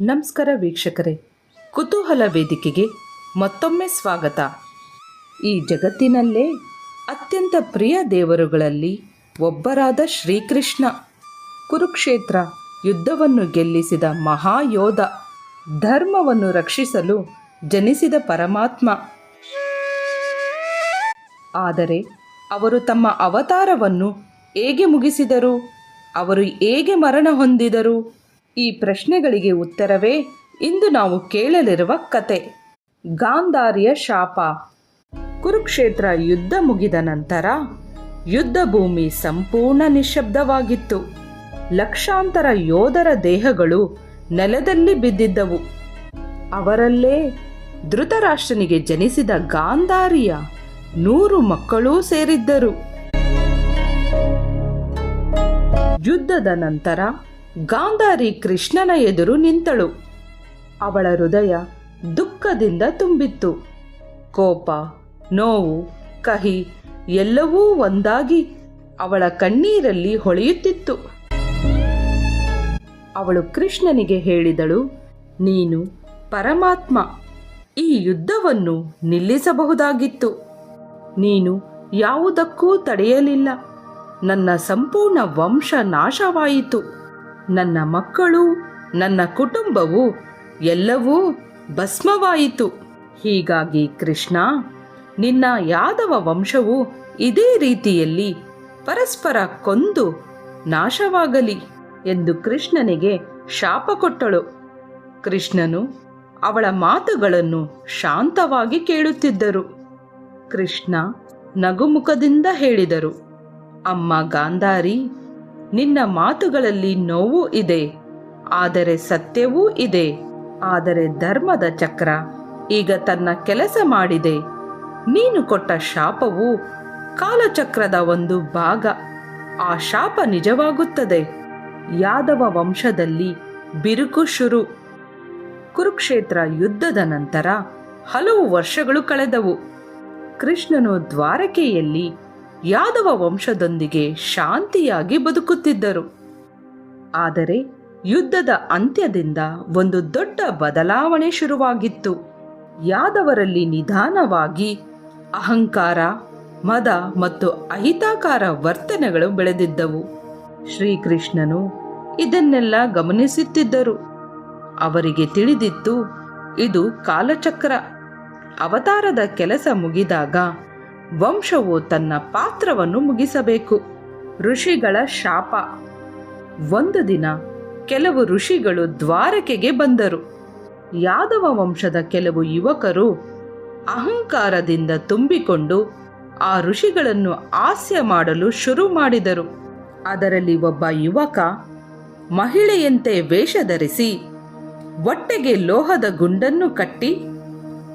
ನಮಸ್ಕಾರ ವೀಕ್ಷಕರೇ. ಕುತೂಹಲ ವೇದಿಕೆಗೆ ಮತ್ತೊಮ್ಮೆ ಸ್ವಾಗತ. ಈ ಜಗತ್ತಿನಲ್ಲೇ ಅತ್ಯಂತ ಪ್ರಿಯ ದೇವರುಗಳಲ್ಲಿ ಒಬ್ಬರಾದ ಶ್ರೀಕೃಷ್ಣ. ಕುರುಕ್ಷೇತ್ರ ಯುದ್ಧವನ್ನು ಗೆಲ್ಲಿಸಿದ ಮಹಾಯೋಧ. ಧರ್ಮವನ್ನು ರಕ್ಷಿಸಲು ಜನಿಸಿದ ಪರಮಾತ್ಮ. ಆದರೆ ಅವರು ತಮ್ಮ ಅವತಾರವನ್ನು ಹೇಗೆ ಮುಗಿಸಿದರು? ಅವರು ಹೇಗೆ ಮರಣ ಹೊಂದಿದರು? ಈ ಪ್ರಶ್ನೆಗಳಿಗೆ ಉತ್ತರವೇ ಇಂದು ನಾವು ಕೇಳಲಿರುವ ಕತೆ. ಗಾಂಧಾರಿಯ ಶಾಪ. ಕುರುಕ್ಷೇತ್ರ ಯುದ್ಧ ಮುಗಿದ ನಂತರ ಯುದ್ಧ ಭೂಮಿ ಸಂಪೂರ್ಣ ನಿಶ್ಶಬ್ದವಾಗಿತ್ತು. ಲಕ್ಷಾಂತರ ಯೋಧರ ದೇಹಗಳು ನೆಲದಲ್ಲಿ ಬಿದ್ದಿದ್ದವು. ಅವರಲ್ಲೇ ಧೃತರಾಷ್ಟ್ರನಿಗೆ ಜನಿಸಿದ ಗಾಂಧಾರಿಯ ನೂರು ಮಕ್ಕಳೂ ಸೇರಿದ್ದರು. ಯುದ್ಧದ ನಂತರ ಗಾಂಧಾರಿ ಕೃಷ್ಣನ ಎದುರು ನಿಂತಳು. ಅವಳ ಹೃದಯ ದುಃಖದಿಂದ ತುಂಬಿತ್ತು. ಕೋಪ, ನೋವು, ಕಹಿ ಎಲ್ಲವೂ ಒಂದಾಗಿ ಅವಳ ಕಣ್ಣೀರಲ್ಲಿ ಹೊಳೆಯುತ್ತಿತ್ತು. ಅವಳು ಕೃಷ್ಣನಿಗೆ ಹೇಳಿದಳು, ನೀನು ಪರಮಾತ್ಮ. ಈ ಯುದ್ಧವನ್ನು ನಿಲ್ಲಿಸಬಹುದಾಗಿತ್ತು. ನೀನು ಯಾವುದಕ್ಕೂ ತಡೆಯಲಿಲ್ಲ. ನನ್ನ ಸಂಪೂರ್ಣ ವಂಶ ನಾಶವಾಯಿತು. ನನ್ನ ಮಕ್ಕಳು, ನನ್ನ ಕುಟುಂಬವು ಎಲ್ಲವೂ ಭಸ್ಮವಾಯಿತು. ಹೀಗಾಗಿ ಕೃಷ್ಣ, ನಿನ್ನ ಯಾದವ ವಂಶವು ಇದೇ ರೀತಿಯಲ್ಲಿ ಪರಸ್ಪರ ಕೊಂದು ನಾಶವಾಗಲಿ ಎಂದು ಕೃಷ್ಣನಿಗೆ ಶಾಪ ಕೊಟ್ಟಳು. ಕೃಷ್ಣನು ಅವಳ ಮಾತುಗಳನ್ನು ಶಾಂತವಾಗಿ ಕೇಳುತ್ತಿದ್ದರು. ಕೃಷ್ಣ ನಗುಮುಖದಿಂದ ಹೇಳಿದರು, ಅಮ್ಮ ಗಾಂಧಾರಿ ನಿನ್ನ ಮಾತುಗಳಲ್ಲಿ ನೋವು ಇದೆ, ಆದರೆ ಸತ್ಯವೂ ಇದೆ, ಆದರೆ ಧರ್ಮದ ಚಕ್ರ ಈಗ ತನ್ನ ಕೆಲಸ ಮಾಡಿದೆ. ನೀನು ಕೊಟ್ಟ ಶಾಪವು ಕಾಲಚಕ್ರದ ಒಂದು ಭಾಗ. ಆ ಶಾಪ ನಿಜವಾಗುತ್ತದೆ. ಯಾದವ ವಂಶದಲ್ಲಿ ಬಿರುಕು ಶುರು. ಕುರುಕ್ಷೇತ್ರ ಯುದ್ಧದ ನಂತರ ಹಲವು ವರ್ಷಗಳು ಕಳೆದವು. ಕೃಷ್ಣನು ದ್ವಾರಕೆಯಲ್ಲಿ ಯಾದವ ವಂಶದೊಂದಿಗೆ ಶಾಂತಿಯಾಗಿ ಬದುಕುತ್ತಿದ್ದರು. ಆದರೆ ಯುದ್ಧದ ಅಂತ್ಯದಿಂದ ಒಂದು ದೊಡ್ಡ ಬದಲಾವಣೆ ಶುರುವಾಗಿತ್ತು. ಯಾದವರಲ್ಲಿ ನಿಧಾನವಾಗಿ ಅಹಂಕಾರ, ಮದ ಮತ್ತು ಅಹಿತಾಕಾರ ವರ್ತನೆಗಳು ಬೆಳೆದಿದ್ದವು. ಶ್ರೀಕೃಷ್ಣನು ಇದನ್ನೆಲ್ಲ ಗಮನಿಸುತ್ತಿದ್ದರು. ಅವರಿಗೆ ತಿಳಿದಿತ್ತು, ಇದು ಕಾಲಚಕ್ರ. ಅವತಾರದ ಕೆಲಸ ಮುಗಿದಾಗ ವಂಶವು ತನ್ನ ಪಾತ್ರವನ್ನು ಮುಗಿಸಬೇಕು. ಋಷಿಗಳ ಶಾಪ. ಒಂದು ದಿನ ಕೆಲವು ಋಷಿಗಳು ದ್ವಾರಕೆಗೆ ಬಂದರು. ಯಾದವ ವಂಶದ ಕೆಲವು ಯುವಕರು ಅಹಂಕಾರದಿಂದ ತುಂಬಿಕೊಂಡು ಆ ಋಷಿಗಳನ್ನು ಹಾಸ್ಯ ಮಾಡಲು ಶುರು ಮಾಡಿದರು. ಅದರಲ್ಲಿ ಒಬ್ಬ ಯುವಕ ಮಹಿಳೆಯಂತೆ ವೇಷ ಧರಿಸಿ ಒಟ್ಟೆಗೆ ಲೋಹದ ಗುಂಡನ್ನು ಕಟ್ಟಿ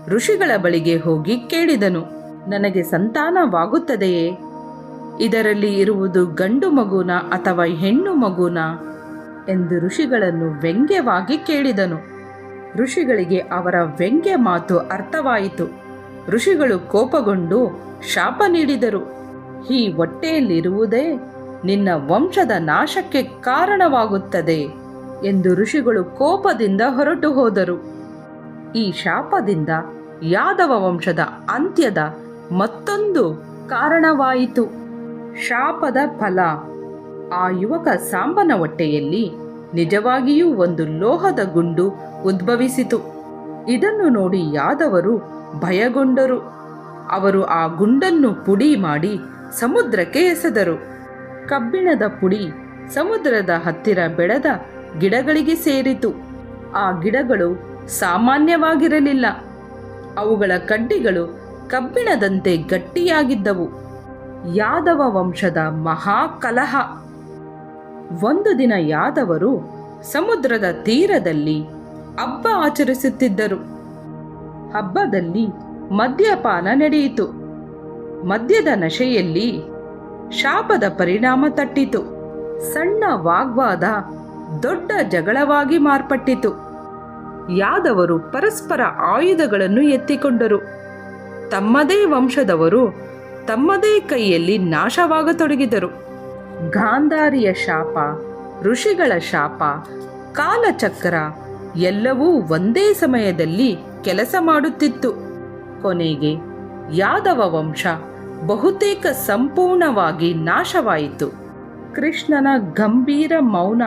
ಋಷಿಗಳ ಬಳಿಗೆ ಹೋಗಿ ಕೇಳಿದನು. ನನಗೆ ಸಂತಾನವಾಗುತ್ತದೆಯೇ? ಇದರಲ್ಲಿ ಇರುವುದು ಗಂಡು ಮಗುನ ಅಥವಾ ಹೆಣ್ಣು ಮಗುನ? ಎಂದು ಋಷಿಗಳನ್ನು ವ್ಯಂಗ್ಯವಾಗಿ ಕೇಳಿದನು. ಋಷಿಗಳಿಗೆ ಅವರ ವ್ಯಂಗ್ಯ ಮಾತು ಅರ್ಥವಾಯಿತು. ಋಷಿಗಳು ಕೋಪಗೊಂಡು ಶಾಪ ನೀಡಿದರು. ಈ ಹೊಟ್ಟೆಯಲ್ಲಿರುವುದೇ ನಿನ್ನ ವಂಶದ ನಾಶಕ್ಕೆ ಕಾರಣವಾಗುತ್ತದೆ ಎಂದು ಋಷಿಗಳು ಕೋಪದಿಂದ ಹೊರಟು ಹೋದರು ಈ ಶಾಪದಿಂದ ಯಾದವ ವಂಶದ ಅಂತ್ಯದ ಮತ್ತೊಂದು ಕಾರಣವಾಯಿತು. ಶಾಪದ ಫಲ. ಆ ಯುವಕ ಸಾಂಬನ ಹೊಟ್ಟೆಯಲ್ಲಿ ನಿಜವಾಗಿಯೂ ಒಂದು ಲೋಹದ ಗುಂಡು ಉದ್ಭವಿಸಿತು. ಇದನ್ನು ನೋಡಿ ಯಾದವರು ಭಯಗೊಂಡರು. ಅವರು ಆ ಗುಂಡನ್ನು ಪುಡಿ ಮಾಡಿ ಸಮುದ್ರಕ್ಕೆ ಎಸೆದರು. ಕಬ್ಬಿಣದ ಪುಡಿ ಸಮುದ್ರದ ಹತ್ತಿರ ಬೆಳೆದ ಗಿಡಗಳಿಗೆ ಸೇರಿತು. ಆ ಗಿಡಗಳು ಸಾಮಾನ್ಯವಾಗಿರಲಿಲ್ಲ. ಅವುಗಳ ಕಡ್ಡಿಗಳು ಕಬ್ಬಿಣದಂತೆ ಗಟ್ಟಿಯಾಗಿದ್ದವು. ಯಾದವ ವಂಶದ ಮಹಾಕಲಹ. ಒಂದು ದಿನ ಯಾದವರು ಸಮುದ್ರದ ತೀರದಲ್ಲಿ ಹಬ್ಬ ಆಚರಿಸುತ್ತಿದ್ದರು. ಹಬ್ಬದಲ್ಲಿ ಮದ್ಯಪಾನ ನಡೆಯಿತು. ಮದ್ಯದ ನಶೆಯಲ್ಲಿ ಶಾಪದ ಪರಿಣಾಮ ತಟ್ಟಿತು. ಸಣ್ಣ ವಾಗ್ವಾದ ದೊಡ್ಡ ಜಗಳವಾಗಿ ಮಾರ್ಪಟ್ಟಿತು. ಯಾದವರು ಪರಸ್ಪರ ಆಯುಧಗಳನ್ನು ಎತ್ತಿಕೊಂಡರು. ತಮ್ಮದೇ ವಂಶದವರು ತಮ್ಮದೇ ಕೈಯಲ್ಲಿ ನಾಶವಾಗತೊಡಗಿದರು. ಗಾಂಧಾರಿಯ ಶಾಪ, ಋಷಿಗಳ ಶಾಪ, ಕಾಲಚಕ್ರ ಎಲ್ಲವೂ ಒಂದೇ ಸಮಯದಲ್ಲಿ ಕೆಲಸ ಮಾಡುತ್ತಿತ್ತು. ಕೊನೆಗೆ ಯಾದವ ವಂಶ ಬಹುತೇಕ ಸಂಪೂರ್ಣವಾಗಿ ನಾಶವಾಯಿತು. ಕೃಷ್ಣನ ಗಂಭೀರ ಮೌನ.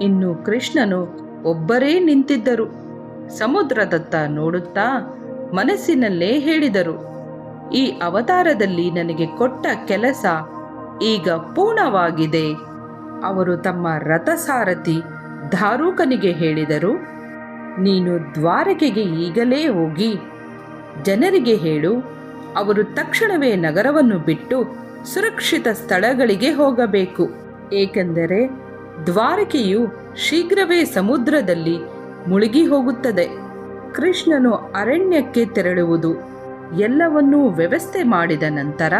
ಇನ್ನು ಕೃಷ್ಣನು ಒಬ್ಬರೇ ನಿಂತಿದ್ದರು. ಸಮುದ್ರದತ್ತ ನೋಡುತ್ತಾ ಮನಸ್ಸಿನಲ್ಲೇ ಹೇಳಿದರು. ಈ ಅವತಾರದಲ್ಲಿ ನನಗೆ ಕೊಟ್ಟ ಕೆಲಸ ಈಗ ಪೂರ್ಣವಾಗಿದೆ. ಅವರು ತಮ್ಮ ರಥಸಾರಥಿ ಧಾರೂಕನಿಗೆ ಹೇಳಿದರು, ನೀನು ದ್ವಾರಕೆಗೆ ಈಗಲೇ ಹೋಗಿ. ಜನರಿಗೆ ಹೇಳು, ಅವರು ತಕ್ಷಣವೇ ನಗರವನ್ನು ಬಿಟ್ಟು ಸುರಕ್ಷಿತ ಸ್ಥಳಗಳಿಗೆ ಹೋಗಬೇಕು. ಏಕೆಂದರೆ ದ್ವಾರಕೆಯು ಶೀಘ್ರವೇ ಸಮುದ್ರದಲ್ಲಿ ಮುಳುಗಿ ಹೋಗುತ್ತದೆ. ಕೃಷ್ಣನು ಅರಣ್ಯಕ್ಕೆ ತೆರಳುವುದು. ಎಲ್ಲವನ್ನೂ ವ್ಯವಸ್ಥೆ ಮಾಡಿದ ನಂತರ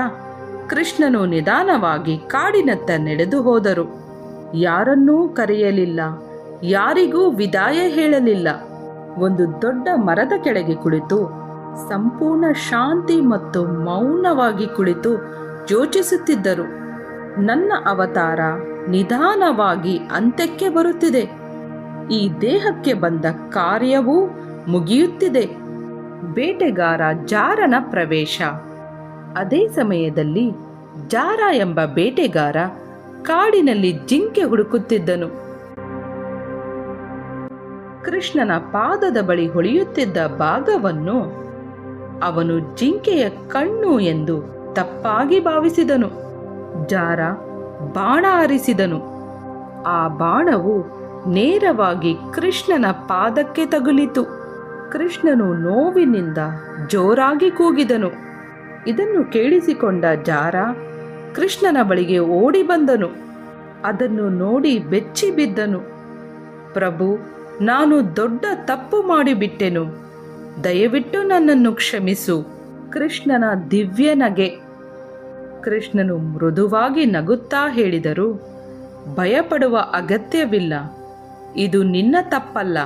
ಕೃಷ್ಣನು ನಿಧಾನವಾಗಿ ಕಾಡಿನತ್ತ ನಡೆದು ಹೋದರು. ಯಾರನ್ನೂ ಕರೆಯಲಿಲ್ಲ. ಯಾರಿಗೂ ವಿದಾಯ ಹೇಳಲಿಲ್ಲ. ಒಂದು ದೊಡ್ಡ ಮರದ ಕೆಳಗೆ ಕುಳಿತು ಸಂಪೂರ್ಣ ಶಾಂತಿ ಮತ್ತು ಮೌನವಾಗಿ ಕುಳಿತು ಯೋಚಿಸುತ್ತಿದ್ದರು. ನನ್ನ ಅವತಾರ ನಿಧಾನವಾಗಿ ಅಂತ್ಯಕ್ಕೆ ಬರುತ್ತಿದೆ. ಈ ದೇಹಕ್ಕೆ ಬಂದ ಕಾರ್ಯವೂ ಮುಗಿಯುತ್ತಿದೆ. ಬೇಟೆಗಾರ ಜಾರನ ಪ್ರವೇಶ. ಅದೇ ಸಮಯದಲ್ಲಿ ಜಾರ ಎಂಬ ಬೇಟೆಗಾರ ಕಾಡಿನಲ್ಲಿ ಜಿಂಕೆ ಹುಡುಕುತ್ತಿದ್ದನು. ಕೃಷ್ಣನ ಪಾದದ ಬಳಿ ಹೊಳೆಯುತ್ತಿದ್ದ ಭಾಗವನ್ನು ಅವನು ಜಿಂಕೆಯ ಕಣ್ಣು ಎಂದು ತಪ್ಪಾಗಿ ಭಾವಿಸಿದನು. ಜಾರ ಬಾಣ ಹಾರಿಸಿದನು ಆ ಬಾಣವು ನೇರವಾಗಿ ಕೃಷ್ಣನ ಪಾದಕ್ಕೆ ತಗುಲಿತು. ಕೃಷ್ಣನು ನೋವಿನಿಂದ ಜೋರಾಗಿ ಕೂಗಿದನು. ಇದನ್ನು ಕೇಳಿಸಿಕೊಂಡ ಜಾರ ಕೃಷ್ಣನ ಬಳಿಗೆ ಓಡಿ ಬಂದನು. ಅದನ್ನು ನೋಡಿ ಬೆಚ್ಚಿ ಬಿದ್ದನು. ಪ್ರಭು, ನಾನು ದೊಡ್ಡ ತಪ್ಪು ಮಾಡಿಬಿಟ್ಟೆನು. ದಯವಿಟ್ಟು ನನ್ನನ್ನು ಕ್ಷಮಿಸು. ಕೃಷ್ಣನ ದಿವ್ಯ ನಗೆ. ಕೃಷ್ಣನು ಮೃದುವಾಗಿ ನಗುತ್ತಾ ಹೇಳಿದರು, ಭಯಪಡುವ ಅಗತ್ಯವಿಲ್ಲ. ಇದು ನಿನ್ನ ತಪ್ಪಲ್ಲ.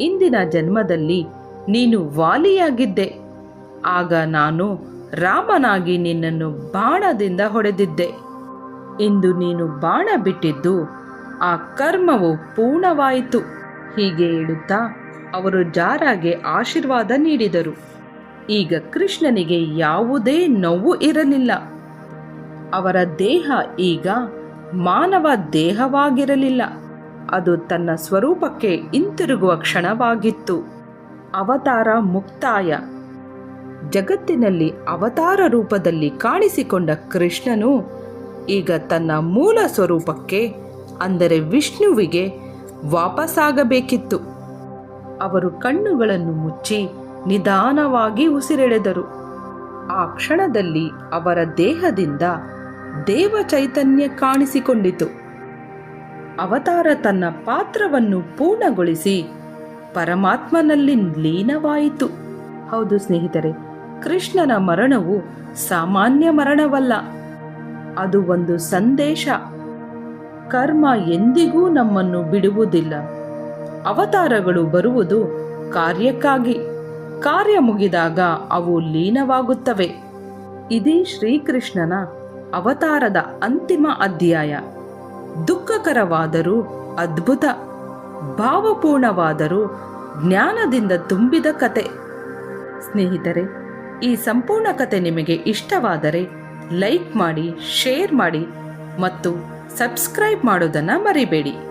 ಇಂದಿನ ಜನ್ಮದಲ್ಲಿ ನೀನು ವಾಲಿಯಾಗಿದ್ದೆ. ಆಗ ನಾನು ರಾಮನಾಗಿ ನಿನ್ನನ್ನು ಬಾಣದಿಂದ ಹೊಡೆದಿದ್ದೆ. ಇಂದು ನೀನು ಬಾಣ ಬಿಟ್ಟಿದ್ದು ಆ ಕರ್ಮವು ಪೂರ್ಣವಾಯಿತು. ಹೀಗೆ ಹೇಳುತ್ತಾ ಅವರು ಜಾರಾಗೆ ಆಶೀರ್ವಾದ ನೀಡಿದರು. ಈಗ ಕೃಷ್ಣನಿಗೆ ಯಾವುದೇ ನೋವು ಇರಲಿಲ್ಲ. ಅವರ ದೇಹ ಈಗ ಮಾನವ ದೇಹವಾಗಿರಲಿಲ್ಲ. ಅದು ತನ್ನ ಸ್ವರೂಪಕ್ಕೆ ಹಿಂತಿರುಗುವ ಕ್ಷಣವಾಗಿತ್ತು. ಅವತಾರ ಮುಕ್ತಾಯ. ಜಗತ್ತಿನಲ್ಲಿ ಅವತಾರ ರೂಪದಲ್ಲಿ ಕಾಣಿಸಿಕೊಂಡ ಕೃಷ್ಣನು ಈಗ ತನ್ನ ಮೂಲ ಸ್ವರೂಪಕ್ಕೆ, ಅಂದರೆ ವಿಷ್ಣುವಿಗೆ, ವಾಪಸ್ಸಾಗಬೇಕಿತ್ತು. ಅವರು ಕಣ್ಣುಗಳನ್ನು ಮುಚ್ಚಿ ನಿಧಾನವಾಗಿ ಉಸಿರೆಳೆದರು. ಆ ಕ್ಷಣದಲ್ಲಿ ಅವರ ದೇಹದಿಂದ ದೇವ ಚೈತನ್ಯ ಕಾಣಿಸಿಕೊಂಡಿತು. ಅವತಾರ ತನ್ನ ಪಾತ್ರವನ್ನು ಪೂರ್ಣಗೊಳಿಸಿ ಪರಮಾತ್ಮನಲ್ಲಿ ಲೀನವಾಯಿತು. ಹೌದು ಸ್ನೇಹಿತರೆ, ಕೃಷ್ಣನ ಮರಣವು ಸಾಮಾನ್ಯ ಮರಣವಲ್ಲ, ಅದು ಒಂದು ಸಂದೇಶ. ಕರ್ಮ ಎಂದಿಗೂ ನಮ್ಮನ್ನು ಬಿಡುವುದಿಲ್ಲ. ಅವತಾರಗಳು ಬರುವುದು ಕಾರ್ಯಕ್ಕಾಗಿ. ಕಾರ್ಯ ಮುಗಿದಾಗ ಅವು ಲೀನವಾಗುತ್ತವೆ. ಇದೇ ಶ್ರೀಕೃಷ್ಣನ ಅವತಾರದ ಅಂತಿಮ ಅಧ್ಯಾಯ. ದುಃಖಕರವಾದರೂ, ಅದ್ಭುತ, ಭಾವಪೂರ್ಣವಾದರೂ ಜ್ಞಾನದಿಂದ ತುಂಬಿದ ಕತೆ. ಸ್ನೇಹಿತರೆ, ಈ ಸಂಪೂರ್ಣ ಕತೆ ನಿಮಗೆ ಇಷ್ಟವಾದರೆ ಲೈಕ್ ಮಾಡಿ, ಶೇರ್ ಮಾಡಿ ಮತ್ತು ಸಬ್ಸ್ಕ್ರೈಬ್ ಮಾಡೋದನ್ನು ಮರಿಬೇಡಿ.